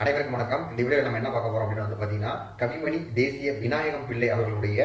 அனைவருக்கும் வணக்கம். இந்த வீடியோ நம்ம என்ன பார்க்க போறோம் அப்படின்னு வந்து பார்த்தீங்கன்னா கவிமணி தேசிய விநாயகம் பிள்ளை அவர்களுடைய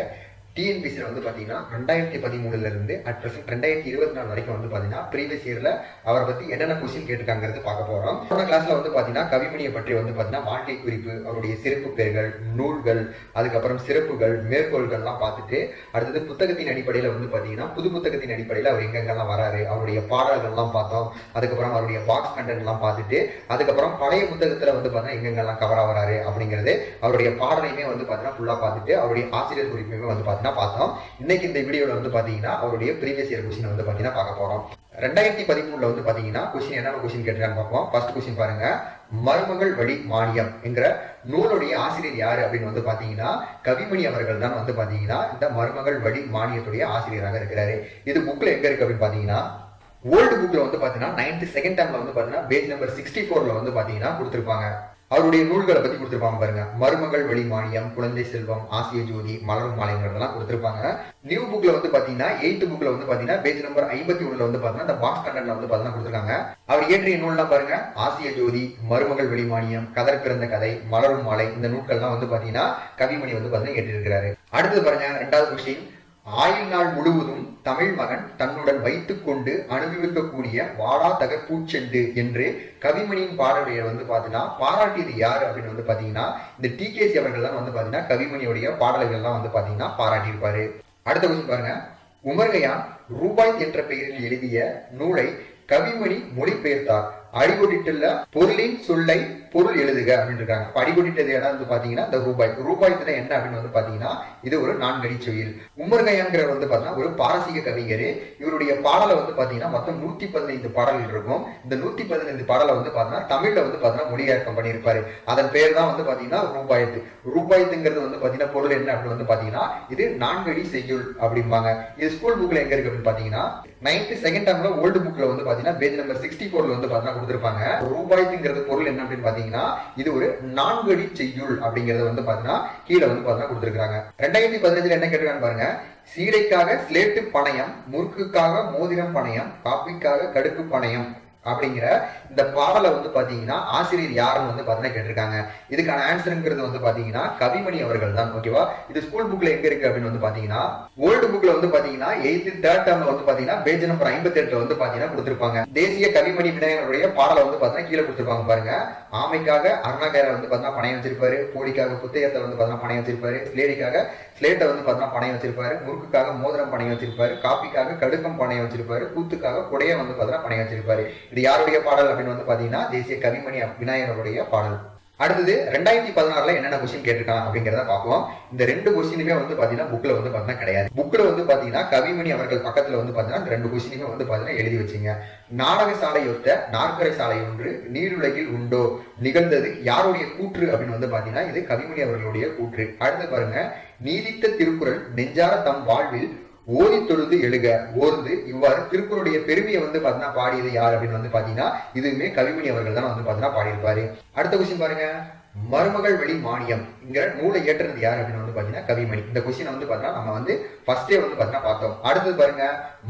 டிஎன்பிசியில் வந்து பார்த்தீங்கன்னா ரெண்டாயிரத்தி பதிமூணுலேருந்து அட் ப்ரெசென்ட் ரெண்டாயிரத்தி இருபத்தி நாலு வரைக்கும் வந்து பார்த்தீங்கன்னா ப்ரீவியஸ் இயரில் அவரை பற்றி என்னென்ன கொஸ்டின் கேட்டிருக்காங்கிறது பார்க்க போகிறோம் போன கிளாஸில் வந்து பார்த்தீங்கன்னா கவிமணியை பற்றி வந்து பார்த்தீங்கன்னா வாழ்க்கை குறிப்பு அவருடைய சிறப்பு பெயர்கள் நூல்கள் அதுக்கப்புறம் சிறப்புகள் மேற்கோள்கள்லாம் பார்த்துட்டு அடுத்தது புத்தகத்தின் அடிப்படையில் வந்து பார்த்தீங்கன்னா புது புத்தகத்தின் அடிப்படையில் அவர் எங்கெங்கெல்லாம் வராரு அவருடைய பாடல்கள்லாம் பார்த்தோம் அதுக்கப்புறம் அவருடைய பாக்ஸ் கண்டென்ட்லாம் பார்த்துட்டு அதுக்கப்புறம் பழைய புத்தகத்தில் வந்து பார்த்தீங்கன்னா எங்கெங்கெல்லாம் கவர் ஆகிறாரு அப்படிங்கிறது அவருடைய பாடலையுமே வந்து பார்த்தீங்கன்னா ஃபுல்லாக பார்த்துட்டு அவருடைய ஆசிரியர் குறிப்பையுமே வந்து பார்த்தீங்கன்னா பார்த்தோம்? இன்னைக்கு இந்த வீடியோவில் வந்து பார்த்தீங்கன்னா அவருடைய ப்ரீவியஸ் இயர் கொஸ்டின் வந்து பார்த்தீங்கன்னா பார்க்க போகிறோம் ரெண்டாயிரத்தி பதிமூணுல வந்து பார்த்தீங்கன்னா கொஸ்டின் என்னென்ன கொஸ்டின் கேட்டிருக்கான்னு பார்ப்போம். ஃபர்ஸ்ட் கொஸ்டின் பாருங்க. மருமகள் வழி மானியம் என்கிற நூலுடைய ஆசிரியர் யாரு அப்படின்னு வந்து பாத்தீங்கன்னா கவிமணி அவர்கள் தான் வந்து பாத்தீங்கன்னா இந்த மருமகள் வழி மானியத்துடைய ஆசிரியராக இருக்கிறாரு. இது புக்ல எங்க இருக்கு அப்படின்னு பாத்தீங்கன்னா ஓல்டு புக்ல வந்து பாத்தீங்கன்னா நைன்டி செகண்ட் டைம்ல வந்து பாத்தீங்கன்னா பேஜ் நம்பர் சிக்ஸ்டி ஃபோர்ல வந்து பாத்தீங்கன்னா கொடுத்துருப்பாங்க. அவருடைய நூல்களை பத்தி கொடுத்துருப்பாங்க பாருங்க. மருமகள் வழி மானியம் குழந்தை செல்வம் ஆசிய ஜோதி மலரும் மாலைங்கிறதெல்லாம் கொடுத்துருப்பாங்க. நியூ புக்ல வந்து பாத்தீங்கன்னா எயித் புக்ல வந்து பாத்தீங்கன்னா பேஜ் நம்பர் ஐம்பத்தி ஒண்ணுல வந்து பாத்தீங்கன்னா இந்த பாக்ஸ் கண்டென்ட்ல வந்து பாத்தீங்கன்னா கொடுத்துருக்காங்க. அவர் இயற்றிய நூல்லாம் பாருங்க. ஆசிய ஜோதி மருமகள் வெளிமானியம் கதர் பிறந்த கதை மலரும் மாலை இந்த நூல்கள்லாம் வந்து பாத்தீங்கன்னா கவிமணி வந்து பாத்தீங்கன்னா ஏற்றிருக்கிறாரு அடுத்தது பாருங்க ரெண்டாவது கொஸ்டின் ஆயுள் நாள் முழுவதும் தமிழ் மகன் தன்னுடன் வைத்துக்கொண்டு அனுபவிக்கக்கூடிய வாடா தகப்பூச்செண்டு என்று கவிமணியின் பாடலுடைய வந்து பாத்தீங்கன்னா பாராட்டியது யாரு அப்படின்னு வந்து பாத்தீங்கன்னா இந்த டிகேசி அவர்கள் தான் வந்து பாத்தீங்கன்னா கவிமணியுடைய பாடல்கள்லாம் வந்து பாத்தீங்கன்னா பாராட்டியிருப்பாரு. அடுத்த கொஸ்டின் பாருங்க. உமர்கையான் ரூபாய் என்ற பெயரில் எழுதிய நூலை கவிமணி மொழிபெயர்த்தார். அடிகொடிட்டுள்ள பொருளின் சொல்லை பொருள் எழுதுக அப்படின்னு இருக்காங்க அப்ப அடிகொடிட்டது இடம் வந்து பாத்தீங்கன்னா இந்த ரூபாய். ரூபாய் என்ன அப்படின்னு வந்து பாத்தீங்கன்னா இது ஒரு நான்கடி சொயில். உமர்கயாங்கிறவர் வந்து பாத்தீங்கன்னா ஒரு பாரசீக கவிஞர். இவருடைய பாடலை வந்து பாத்தீங்கன்னா மொத்தம் நூத்தி பதினைந்து பாடல்கள் இருக்கும். இந்த நூத்தி பதினைந்து பாடலை வந்து பாத்தீங்கன்னா தமிழ்ல வந்து பாத்தீங்கன்னா மொழியாக்கம் பண்ணியிருப்பாரு. அதன் பேர் தான் வந்து பாத்தீங்கன்னா ரூபாயத்து. ரூபாயத்துங்கிறது வந்து பாத்தீங்கன்னா பொருள் என்ன அப்படின்னு வந்து பாத்தீங்கன்னா இது நான்கடி செய்யுள் அப்படிம்பாங்க. இது ஸ்கூல் புக்ல எங்க இருக்கு அப்படின்னு பாத்தீங்கன்னா நைன்டி செகண்ட் டைம்ல ஓல்டு புக்ல வந்து பாத்தீங்கன்னா பேஜ் நம்பர் சிக்ஸ்டி ஃபோர்ல வந்து பாத்தீங்கன்னா கொடுத்துருப்பாங்க. ரூபாய்க்குங்கிறது பொருள் என்ன அப்படின்னு பாத்தீங்கன்னா இது ஒரு நான்கடி செய்யுள் அப்படிங்கறத வந்து பாத்தீங்கன்னா கீழே வந்து பாத்தீங்கன்னா கொடுத்துருக்காங்க ரெண்டாயிரத்தி பதினஞ்சுல என்ன கேட்டிருக்காங்க பாருங்க. சீடைக்காக ஸ்லேட்டு பணையம் முறுக்குக்காக மோதிரம் பணையம் காப்பிக்காக கடுக்கு பணையம். அப்படிங்கிற இந்த பாடலை வந்து பாத்தீங்கன்னா ஆசிரியர் யாருன்னு வந்து பாத்தீங்கன்னா கேட்டிருக்காங்க இதுக்கான ஆன்சருங்கிறது வந்து பாத்தீங்கன்னா கவிமணி அவர்கள் தான் ஓகேவா இது ஸ்கூல் புக்ல எங்க இருக்கு அப்படின்னு வந்து பாத்தீங்கன்னா ஓல்டு புக்ல வந்து பாத்தீங்கன்னா எயித்து தேர்ட் டேர்ம்ல வந்து பாத்தீங்கன்னா பேஜ் நம்பர் ஐம்பத்தி எட்டுல வந்து பாத்தீங்கன்னா கொடுத்திருப்பாங்க தேசிய கவிமணி விநாயகருடைய பாடலை வந்து பாத்தீங்கன்னா கீழே கொடுத்திருப்பாங்க பாருங்க ஆமைக்காக அருணாகரை வந்து பாத்தீங்கன்னா பணையம் வச்சிருப்பாரு போடிக்காக புத்தகத்தை வந்து பாத்தீங்கன்னா பணையம் வச்சிருப்பாரு ஸ்லேடிக்காக ஸ்லேட்டை வந்து பாத்தீங்கன்னா பணையம் வச்சிருப்பாரு முறுக்குக்காக மோதிரம் பணையம் வச்சிருப்பாரு காப்பிக்காக கடுக்கம் பணையம் வச்சிருப்பாரு கூத்துக்காக குடைய வந்து பாத்தீங்கன்னா பணையம் வச்சிருப்பாரு இது யாருடைய பாடல் அப்படின்னு வந்து பாத்தீங்கன்னா தேசிய கவிமணி விநாயகருடைய பாடல். அடுத்தது ரெண்டாயிரத்தி பதினாறுல என்னென்ன கொஸ்டின் கேட்டிருக்கான் அப்படிங்கிறத பார்ப்போம் இந்த ரெண்டு கொஸ்டினுமே வந்து பாத்தீங்கன்னா புக்ல வந்து பாத்தீங்கன்னா கிடையாது. புக்ல வந்து பாத்தீங்கன்னா கவிமணி அவர்கள் பக்கத்துல வந்து பாத்தீங்கன்னா இந்த ரெண்டு கொஸ்டினுமே வந்து பாத்தீங்கன்னா எழுதி வச்சுங்க. நாடக சாலையொத்த நாற்கரை சாலை ஒன்று நீருலகில் உண்டோ? நிகழ்ந்தது யாருடைய கூற்று அப்படின்னு வந்து பாத்தீங்கன்னா இது கவிமணி அவர்களுடைய கூற்று. அடுத்து பாருங்க. நீதித்த திருக்குறள் நெஞ்சார தம் வாழ்வில் ஓதி தொழுது எழுக ஓர்ந்து இவ்வாறு திருக்குறளுடைய பெருமையை வந்து பாத்தீங்கன்னா பாடியது யார் அப்படின்னு வந்து பாத்தீங்கன்னா இதுவுமே கவிமணி அவர்கள் தான் வந்து பாத்தீங்கன்னா பாடியிருப்பாரு. அடுத்த கொஸ்டின் பாருங்க. மருமகள் வழி மானியம் இங்கிற நூலை ஏற்றுறது யார் அப்படின்னு வந்து பாத்தீங்கன்னா கவிமணி. இந்த கொஸ்டின் வந்து பாத்தீங்கன்னா நம்ம வந்து ஃபர்ஸ்டே வந்து பாத்தீங்கன்னா பார்த்தோம். அடுத்தது பாருங்க.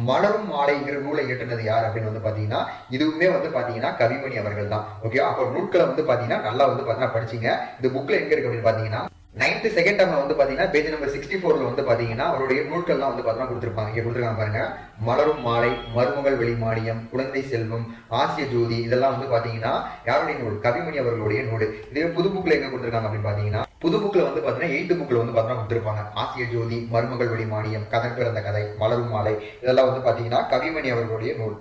மலரும் மாலைங்கிற நூலை ஏற்றுனது யார் அப்படின்னு வந்து பாத்தீங்கன்னா இதுவுமே வந்து பாத்தீங்கன்னா கவிமணி அவர்கள் தான். ஓகே அப்போ நூட்களை வந்து பாத்தீங்கன்னா நல்லா வந்து பாத்தீங்கன்னா படிச்சீங்க. இந்த புக்ல எங்க இருக்கு அப்படின்னு பாத்தீங்கன்னா நைன்த் செகண்ட் டைம்ல வந்து பாத்தீங்கன்னா பேஜ் நம்பர் சிக்ஸ்டி ஃபோர்ல வந்து பாத்தீங்கன்னா அவருடைய நூல்கள்லாம் வந்து பாத்தீங்கன்னா கொடுத்துருப்பாங்க. இங்க கொடுத்துருக்காங்க பாருங்க. மலரும் மாலை மருமகள் வெளிமானியம் குழந்தை செல்வம் ஆசிய ஜோதி இதெல்லாம் வந்து பாத்தீங்கன்னா யாருடைய நூல்? கவிமணி அவர்களுடைய நூல். இதே புது புக்ல எங்க கொடுத்துருக்காங்க அப்படின்னு பாத்தீங்கன்னா புது புக்ல வந்து பாத்தீங்கன்னா எயித்து புக்ல வந்து பாத்தீங்கன்னா கொடுத்துருப்பாங்க. ஆசிய ஜோதி மருமகள் வெளிமானியம் கதை பிறந்த கதை மலரும் மாலை இதெல்லாம் வந்து பாத்தீங்கன்னா கவிமணி அவர்களுடைய நூல்.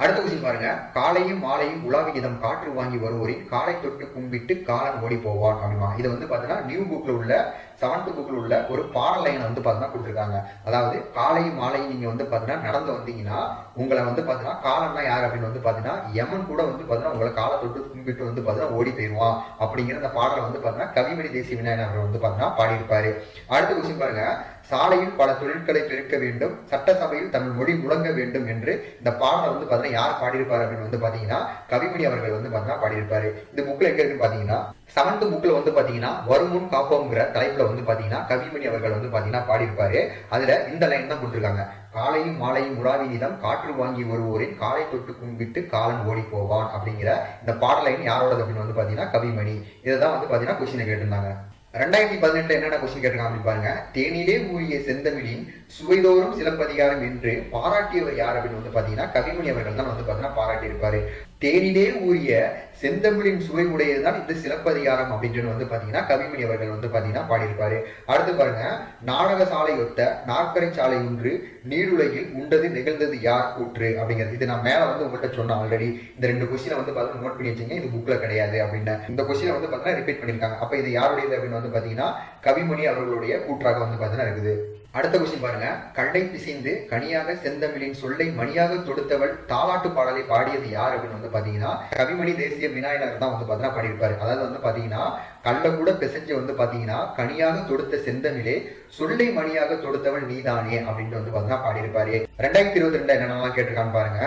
அடுத்த கொஸ்டின் பாருங்க. காலையும் மாலையும் உலாவிகிதம் காற்று வாங்கி வருவோரின் காலை தொட்டு கும்பிட்டு காலம் ஓடி போவான் அப்படிமா. இது வந்து பாத்தீங்கன்னா நியூ புக்ல உள்ள செவன்த் புக்ல உள்ள ஒரு பாடல் லைனை வந்து பாத்தீங்கன்னா கொடுத்துருக்காங்க. அதாவது காலையும் மாலையும் நீங்க வந்து பாத்தீங்கன்னா நடந்து வந்தீங்கன்னா உங்களை வந்து பாத்தீங்கன்னா காலம்னா யார் அப்படின்னு வந்து பாத்தீங்கன்னா யமன் கூட வந்து பாத்தீங்கன்னா உங்களை காலை தொட்டு கும்பிட்டு வந்து பாத்தீங்கன்னா ஓடி போயிருவான் அப்படிங்கிற அந்த பாடலை வந்து பாத்தீங்கன்னா கவிமணி தேசிய விநாயகர் அவர் வந்து பாத்தீங்கன்னா பாடியிருப்பாரு. அடுத்த கொஸ்டின் பாருங்க. சாலையில் பல தொழில்களை பெருக்க வேண்டும் சட்டசபையில் தமிழ் மொழி முழங்க வேண்டும் என்று இந்த பாடலை வந்து பாத்தீங்கன்னா யார் பாடியிருப்பார் அப்படின்னு வந்து பாத்தீங்கன்னா கவிமணி அவர்கள் வந்து பாத்தீங்கன்னா பாடியிருப்பாரு. இந்த புக்ல எங்க இருக்குன்னு பாத்தீங்கன்னா செவன்த் புக்ல வந்து பாத்தீங்கன்னா வருமுன் காப்போங்கிற தலைப்புல வந்து பாத்தீங்கன்னா கவிமணி அவர்கள் வந்து பாத்தீங்கன்னா பாடியிருப்பாரு. அதுல இந்த லைன் தான் கொடுத்துருக்காங்க. காலையும் மாலையும் உலாவினிடம் காற்று வாங்கி வருவோரின் காலை தொட்டு கும்பிட்டு காலன் ஓடி போவான் அப்படிங்கிற இந்த பாடல் லைன் யாரோடது அப்படின்னு வந்து பாத்தீங்கன்னா கவிமணி. இதை தான் வந்து பாத்தீங்கன்னா கொஸ்டினை கேட்டிருந்தாங்க. ரெண்டாயிரத்தி பதினெட்டுல என்னென்ன கொஸ்டின் கேட்டிருக்காங்க பாருங்க. தேனிலே ஊறிய செந்தமிழின் சுவைதோறும் சிலப்பதிகாரம் என்று பாராட்டியவர் யார் அப்படின்னு வந்து பாத்தீங்கன்னா கவிமணி அவர்கள் தான் வந்து பாத்தீங்கன்னா பாராட்டி இருப்பாரு தேனிலே ஊறிய செந்தமிழின் சுவை உடையதுதான் இந்த சிலப்பதிகாரம் அப்படின்றது வந்து பாத்தீங்கன்னா கவிமணி அவர்கள் வந்து பாத்தீங்கன்னா பாடியிருப்பாரு. அடுத்து பாருங்க நாடக சாலை ஒத்த நாற்கரை சாலை ஒன்று நீருலகில் உண்டது நிகழ்ந்தது யார் கூற்று அப்படிங்கிறது. இது நான் மேல வந்து உங்கள்கிட்ட சொன்னேன் ஆல்ரெடி இந்த ரெண்டு கொஸ்டினை வந்து பாத்தீங்கன்னா நோட் பண்ணி வச்சுங்க இது புக்ல கிடையாது அப்படின்னு. இந்த கொஸ்டினை வந்து பாத்தீங்கன்னா ரிப்பீட் பண்ணிருக்காங்க அப்ப இது யாருடையது அப்படின்னு வந்து பாத்தீங்கன்னா கவிமணி அவர்களுடைய கூற்றாக வந்து பாத்தீங்கன்னா இருக்குது. அடுத்த கொஸ்டின் பாருங்க. கண்ணை பிசைந்து கனியாக செந்தமிழின் சொல்லை மணியாக தொடுத்தவள் தாலாட்டு பாடலை பாடியது யார் அப்படின்னு வந்து பாத்தீங்கன்னா கவிமணி தேசிய விநாயகர் தான் வந்து பாத்தீங்கன்னா பாடியிருப்பாரு. அதாவது வந்து பாத்தீங்கன்னா கல்ல கூட பிசைஞ்சு வந்து பாத்தீங்கன்னா கனியாக தொடுத்த செந்தமிழே சொல்லை மணியாக தொடுத்தவள் நீதானே அப்படின்ட்டு வந்து பாத்தீங்கன்னா பாடியிருப்பாரு. ரெண்டாயிரத்தி இருபத்தி ரெண்டு என்னென்னலாம் கேட்டிருக்கான்னு பாருங்க.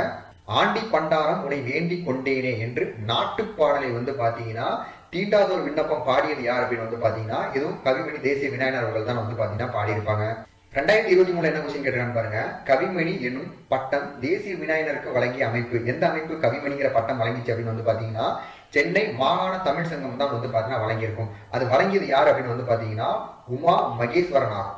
ஆண்டி பண்டாரம் உன்னை வேண்டி கொண்டேனே என்று நாட்டு பாடலை வந்து பாத்தீங்கன்னா தீண்டாதோர் விண்ணப்பம் பாடியது யார் அப்படின்னு வந்து பாத்தீங்கன்னா இதுவும் கவிமணி தேசிய விநாயகர் அவர்கள் தான் வந்து பாத்தீங்கன்னா பாடியிருப்பாங்க. ரெண்டாயிரத்தி இருபத்தி மூணு என்ன கொஸ்டின் கேட்டுறான்னு பாருங்க. கவிமணி என்னும் பட்டம் தேசிய விநாயகருக்கு வழங்கிய அமைப்பு. எந்த அமைப்பு கவிமணிங்கிற பட்டம் வழங்கிச்சு அப்படின்னு வந்து பாத்தீங்கன்னா சென்னை மாகாண தமிழ் சங்கம் தான் வந்து பாத்தீங்கன்னா வழங்கியிருக்கும். அது வழங்கியது யார் அப்படின்னு வந்து பாத்தீங்கன்னா உமா மகேஸ்வரனார்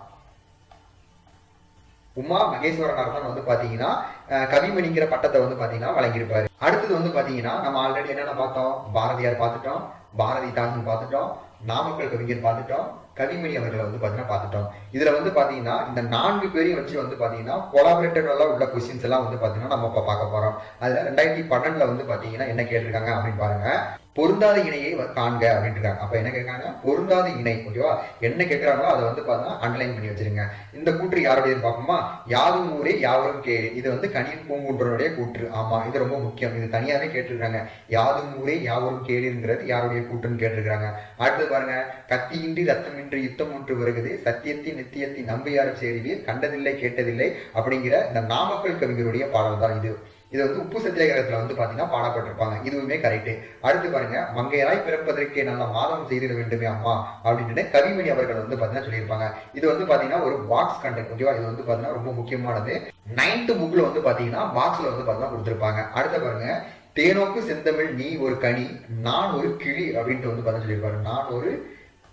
உமா மகேஸ்வரனார் தான் வந்து பாத்தீங்கன்னா அஹ், கவிமணிங்கிற பட்டத்தை வந்து பாத்தீங்கன்னா வழங்கியிருப்பாரு. அடுத்தது வந்து பாத்தீங்கன்னா நம்ம ஆல்ரெடி என்னென்ன பார்த்தோம்? பாரதியார் பார்த்துட்டோம். பாரதிதாசன் பார்த்துட்டோம் நாமக்கல் கவிஞர் பார்த்துட்டோம் கவிமணி அவர்களை வந்து பாத்தீங்கன்னா பார்த்துட்டோம். இதுல வந்து பாத்தீங்கன்னா இந்த நான்கு பேரையும் வச்சு வந்து பாத்தீங்கன்னா கொலாபரேட்டர்லாம் உள்ள கொஸ்டின்ஸ் எல்லாம் வந்து பாத்தீங்கன்னா நம்ம இப்போ பார்க்க போறோம். அதுல ரெண்டாயிரத்தி பன்னெண்டுல வந்து பாத்தீங்கன்னா என்ன கேட்டிருக்காங்க அப்படின்னு பாருங்க. பொருந்தாத இணையை காண்க அப்படின்ட்டு அப்ப என்ன கேட்காங்க பொருந்தாத இணை ஓகேவா என்ன கேட்கறாங்களோ அதை வந்து பாத்தீங்கன்னா அண்டர்லைன் பண்ணி வச்சிருங்க. இந்த கூற்று யாருடைய பார்ப்போமா? யாதும் ஊரே யாவரும் கேளு இது வந்து கணியன் பூங்குன்றனுடைய கூற்று. ஆமா இது ரொம்ப முக்கியம். இது தனியாவே கேட்டிருக்காங்க. யாதும் ஊரே யாவரும் கேளுங்கிறது யாருடைய கூற்றுன்னு கேட்டிருக்காங்க அடுத்து பாருங்க. கத்தியின்றி ரத்தமின்றி யுத்தம் ஒன்று வருகிறது. சத்தியத்தின் நித்தியத்தின் நம்பியாரும் சேருவீர். கண்டதில்லை கேட்டதில்லை அப்படிங்கிற இந்த நாமக்கல் கவிஞருடைய பாடல் தான் இது. இது வந்து உப்பு சத்தியாகிரகத்தில் வந்து பாத்தீங்கன்னா பாடப்பட்டிருப்பாங்க. இதுவுமே கரெக்ட் அடுத்து பாருங்க மங்கையராய் பிறப்பதற்கே நல்ல மாதம் செய்திட வேண்டுமே அம்மா அப்படின்னு கவிமணி அவர்கள் வந்து பாத்தீங்கன்னா சொல்லியிருப்பாங்க. இது வந்து பாத்தீங்கன்னா ஒரு பாக்ஸ் கண்டென்ட் ஓகேவா இது வந்து பாத்தீங்கன்னா ரொம்ப முக்கியமானது. நைன்த்து புக்கில் வந்து பாத்தீங்கன்னா பாக்ஸ்ல வந்து பாத்தீங்கன்னா கொடுத்துருப்பாங்க. அடுத்து பாருங்க தேனோக்கு செந்தமிழ் நீ ஒரு கனி நான் ஒரு கிளி அப்படின்ட்டு வந்து பார்த்தீங்கன்னா சொல்லியிருப்பாரு. நான் ஒரு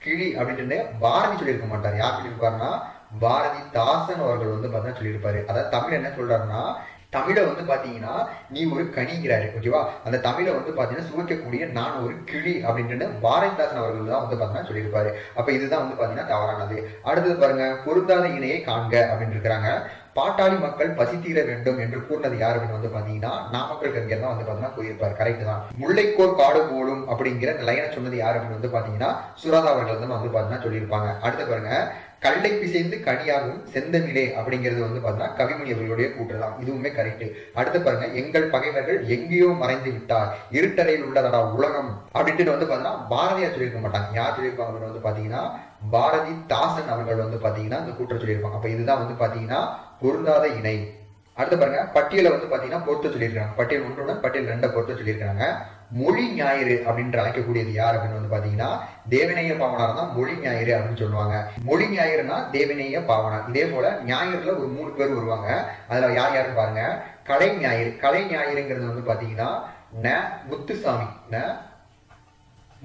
கிளி அப்படின்ட்டு பாரதி சொல்லியிருக்க மாட்டார். யார் சொல்லியிருப்பாருன்னா பாரதி தாசன் அவர்கள் வந்து பாத்தீங்கன்னா சொல்லியிருப்பாரு. அதாவது தமிழ் என்ன சொல்றாருன்னா தமிழை வந்து பாத்தீங்கன்னா நீ ஒரு கனிங்கிறாரு ஓகேவா அந்த தமிழை வந்து பாத்தீங்கன்னா சுவைக்கக்கூடிய நான் ஒரு கிளி அப்படின்ட்டு பாரதிதாசன் அவர்கள் தான் வந்து பாத்தீங்கன்னா சொல்லியிருப்பாரு. அப்ப இதுதான் வந்து பாத்தீங்கன்னா தவறானது. அடுத்தது பாருங்க பொருந்தாத இணையை காண்க அப்படின்னு இருக்கிறாங்க. பாட்டாளி மக்கள் பசி தீர வேண்டும் என்று கூறினது யார் அப்படின்னு வந்து பாத்தீங்கன்னா நாமக்கல் கவிஞர் தான் வந்து பாத்தீங்கன்னா கூறியிருப்பார். கரெக்ட் தான். முல்லைக்கோர் காடு போடும் அப்படிங்கிற இந்த லைனை சொன்னது யார் அப்படின்னு வந்து பாத்தீங்கன்னா சுராதா அவர்கள் தான் வந்து பாத்தீங்கன்னா சொல்லியிருப்பாங்க. அடுத்து பாருங்க கல்லை பிசைந்து கனியாகும் செந்தமிழே அப்படிங்கிறது வந்து பார்த்தீங்கன்னா கவிமணி அவர்களுடைய கூற்று இதுவுமே கரெக்ட் அடுத்து பாருங்க எங்கள் பகைவர்கள் எங்கேயோ மறைந்து விட்டார். இருட்டறையில் உள்ளதடா உலகம் அப்படின்ட்டு வந்து பார்த்தீங்கன்னா பாரதியார் சொல்லியிருக்க மாட்டாங்க. யார் சொல்லியிருப்பாங்க வந்து பாத்தீங்கன்னா பாரதி தாசன் அவர்கள் வந்து பாத்தீங்கன்னா இந்த கூற்று சொல்லியிருப்பாங்க. அப்ப இதுதான் வந்து பாத்தீங்கன்னா பொருந்தாத இணை. அடுத்து பாருங்க பட்டியலை வந்து பாத்தீங்கன்னா பொறுத்து சொல்லியிருக்காங்க பட்டியல் ஒன்றுடன் பட்டியல் ரெண்டை பொறுத்து சொல்லியிருக்காங்க மொழி ஞாயிறு அப்படின்னு அழைக்கக்கூடியது யார் அப்படின்னு வந்து பாத்தீங்கன்னா தேவநேய பாவனார் தான் மொழி ஞாயிறு அப்படின்னு சொல்லுவாங்க. மொழி ஞாயிறுனா தேவநேய பாவனார் இதே போல ஞாயிறுல ஒரு மூணு பேர் வருவாங்க. அதுல யார் யாருன்னு பாருங்க. கலை ஞாயிறு. கலை ஞாயிறுங்கிறது வந்து பாத்தீங்கன்னா ந முத்துசாமி. ந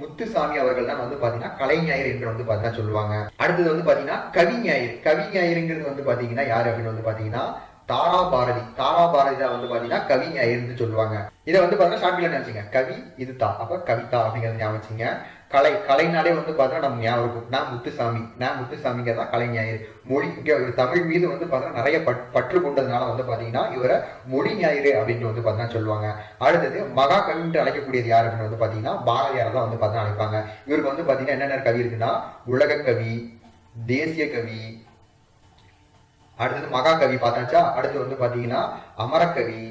முத்துசாமி அவர்கள் தான் வந்து பாத்தீங்கன்னா கலை ஞாயிறு என்று வந்து பாத்தீங்கன்னா சொல்லுவாங்க. அடுத்தது வந்து பாத்தீங்கன்னா கவி ஞாயிறு. கவி ஞாயிறுங்கிறது வந்து பாத்தீங்கன்னா யாரு அப்படின்னு வந்து பாத்தீங்கன்னா தாரா பாரதி தாரா பாரதி தான் வந்து பாத்தீங்கன்னா கவி ஞாயிறுன்னு சொல்லுவாங்க. இதை வந்து பாத்தீங்கன்னா ஷார்ட்ல நினைச்சுங்க. கவி இது தா. அப்ப கவிதா அப்படிங்கறத ஞாபகம் கலை கலைனாலே வந்து பார்த்தோன்னா நம்ம ஞாபகம் இருக்கும். நான் முத்துசாமி நான் முத்துசாமிங்கிறது தான் கலை ஞாயிறு. மொழி இங்கே இவர் தமிழ் மீது வந்து பார்த்தீங்கன்னா நிறைய பட் பற்று கொண்டதுனால வந்து பார்த்தீங்கன்னா இவரை மொழி ஞாயிறு அப்படின்னு வந்து பார்த்தீங்கன்னா சொல்லுவாங்க. அடுத்தது மகா கவி என்று அழைக்கக்கூடியது யார் அப்படின்னு வந்து பார்த்தீங்கன்னா பாரதியார் தான் வந்து பார்த்தீங்கன்னா அழைப்பாங்க. இவருக்கு வந்து பார்த்தீங்கன்னா என்னென்ன கவி இருக்குன்னா உலக கவி தேசிய கவி அடுத்தது மகாகவி பார்த்தாச்சா அடுத்து வந்து பார்த்தீங்கன்னா அமரக்கவி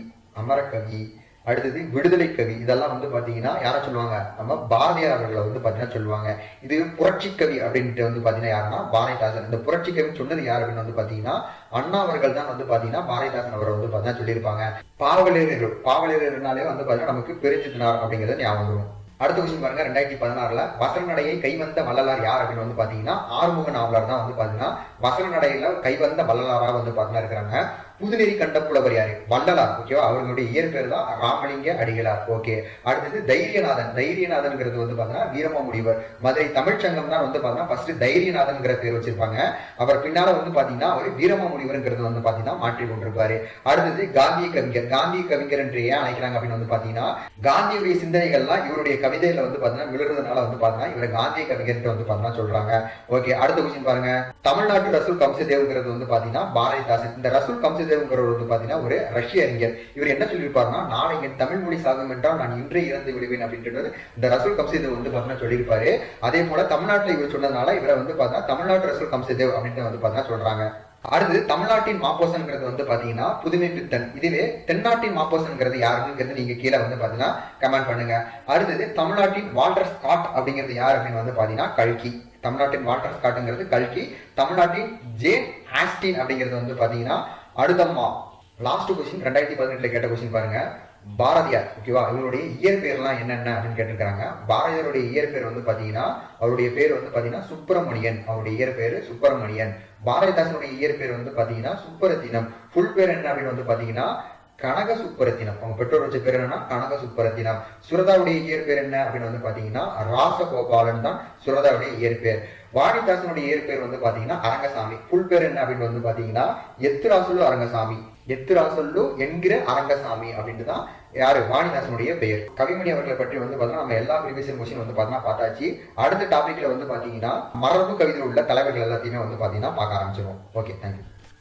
அமரக்கவி அடுத்தது விடுதலை கவி இதெல்லாம் வந்து பாத்தீங்கன்னா யாரை சொல்லுவாங்க? நம்ம பாரதியார் அவர்களை வந்து பாத்தீங்கன்னா சொல்லுவாங்க. இது புரட்சி கவி அப்படின்ட்டு வந்து பாத்தீங்கன்னா யாருன்னா பாரதிதாசன். இந்த புரட்சி கவி சொன்னது யார் அப்படின்னு வந்து பாத்தீங்கன்னா அண்ணா அவர்கள் தான் வந்து பாத்தீங்கன்னா பாரதிதாசன் அவரை வந்து பாத்தீங்கன்னா சொல்லியிருப்பாங்க. பாவலரர் பாவலரர்னாலே வந்து பார்த்தீங்கன்னா நமக்கு பெருஞ்சித்தினார் அப்படிங்கறது ஞாபகம் வரும் அடுத்த கொஸ்டின் பாருங்க ரெண்டாயிரத்தி பதினாறுல வசன நடையை கைவந்த வள்ளலார் யார் அப்படின்னு வந்து பாத்தீங்கன்னா ஆறுமுக நாவலர் தான் வந்து பாத்தீங்கன்னா வசன நடையில கைவந்த வள்ளலாரா வந்து பாத்தீங்கன்னா இருக்கிறாங்க. புதுநெறி கண்ட புலவர் யாரு? வள்ளலார் ஓகேவா அவர்களுடைய இயற்பெயர் தான் ராமலிங்க அடிகளார் ஓகே அடுத்தது தைரியநாதன். தைரியநாதன்ங்கிறது வந்து பாத்தீங்கன்னா வீரமாமுடிவர் மதுரை தமிழ்ச்சங்கம் தான் வந்து பார்த்தீங்கன்னா ஃபர்ஸ்ட் தைரியநாதன்ங்கிற பேர் வச்சிருப்பாங்க. அவர் பின்னால வந்து பார்த்தீங்கன்னா அவர் வீரமாமுடிவர்ங்கிறது வந்து பார்த்தீங்கன்னா மாற்றி கொண்டிருப்பாரு. அடுத்தது காந்திய கவிஞர். காந்திய கவிஞர் என்று ஏன் அழைக்கிறாங்க அப்படின்னு வந்து பார்த்தீங்கன்னா காந்தியுடைய சிந்தனைகள்லாம் இவருடைய கவிதையில வந்து பார்த்தீங்கன்னா விழுறதுனால வந்து பார்த்தீங்கன்னா இவரை காந்திய கவிஞர் வந்து பார்த்தீங்கன்னா சொல்றாங்க. ஓகே அடுத்த கொஸ்டின் பாருங்க. தமிழ்நாட்டு ரசூல் கம்சதேவ்ங்கிறது வந்து பார்த்தீங்கன்னா பாரதிதாசன். இந்த ரசூல் கம்சதேவ் கம்சதேவ்ங்கிறவர் வந்து பார்த்தீங்கன்னா ஒரு ரஷ்ய அறிஞர். இவர் என்ன சொல்லியிருப்பாருன்னா நாளை என் தமிழ் மொழி சாதம் என்றால் நான் இன்றே இறந்து விடுவேன் அப்படின்றது இந்த ரசூல் கம்சிதேவ் வந்து பார்த்தீங்கன்னா சொல்லியிருப்பாரு. அதே போல தமிழ்நாட்டில் இவர் சொன்னதுனால இவரை வந்து பார்த்தீங்கன்னா தமிழ்நாட்டு ரசூல் கம்சிதேவ் அப்படின்ட்டு வந்து பார்த்தீங்கன்னா சொல்றாங்க. அடுத்து தமிழ்நாட்டின் மாப்போசன்கிறது வந்து பாத்தீங்கன்னா புதுமை பித்தன். இதுவே தென்னாட்டின் மாப்போசன்கிறது யாருங்கிறது நீங்க கீழே வந்து பாத்தீங்கன்னா கமெண்ட் பண்ணுங்க. அடுத்தது தமிழ்நாட்டின் வால்டர் ஸ்காட் அப்படிங்கிறது யார் அப்படின்னு வந்து பாத்தீங்கன்னா கல்கி. தமிழ்நாட்டின் வால்டர் ஸ்காட்டுங்கிறது கல்கி. தமிழ்நாட்டின் ஜேன் ஆஸ்டின் அப்படிங்கிறது வந்து பாத்தீங்கன்னா அடுத்தம்மா லாஸ்ட் கொஸ்டின் ரெண்டாயிரத்தி பதினெட்டில் கேட்ட கொஸ்டின் பாருங்க. பாரதியார் ஓகேவா இவருடைய இயற்பெயர்லாம் என்னென்ன அப்படின்னு கேட்டிருக்காங்க பாரதியாருடைய இயற்பெயர் வந்து பார்த்தீங்கன்னா அவருடைய பேர் வந்து பார்த்தீங்கன்னா சுப்பிரமணியன். அவருடைய இயற்பெயர் சுப்பிரமணியன். பாரதிதாசனுடைய இயற்பெயர் வந்து பார்த்தீங்கன்னா சுப்பரத்தினம். ஃபுல் பேர் என்ன அப்படின்னு வந்து பார்த்தீங்கன்னா கனக சுப்பரத்தினம் அவங்க பெற்றோர் வச்ச பேர் என்னன்னா கனக சுப்பரத்தினம் சுரதாவுடைய இயற்பெயர் என்ன அப்படின்னு வந்து பார்த்தீங்கன்னா ராசகோபாலன் தான் சுரதாவுடைய இயற்பெயர் வாணிதாசனுடைய இயற்பெயர் வந்து பாத்தீங்கன்னா அரங்கசாமி. புல் பேர் என்ன அப்படின்னு வந்து பாத்தீங்கன்னா எத்துராசுலு அரங்கசாமி. எத்துராசல்லு என்கிற அரங்கசாமி அப்படின்ட்டு தான் யாரு? வாணிதாசனுடைய பெயர். கவிமணி அவர்களை பற்றி வந்து பாத்தீங்கன்னா நம்ம எல்லா ப்ரீவியஸ் கொஸ்டின் வந்து பாத்தீங்கன்னா பார்த்தாச்சு. அடுத்த டாபிக்ல வந்து பாத்தீங்கன்னா மரபு கவிதையில் உள்ள தலைவர்கள் எல்லாத்தையுமே வந்து பாத்தீங்கன்னா பார்க்க ஆரம்பிச்சிருவோம். Okay thank you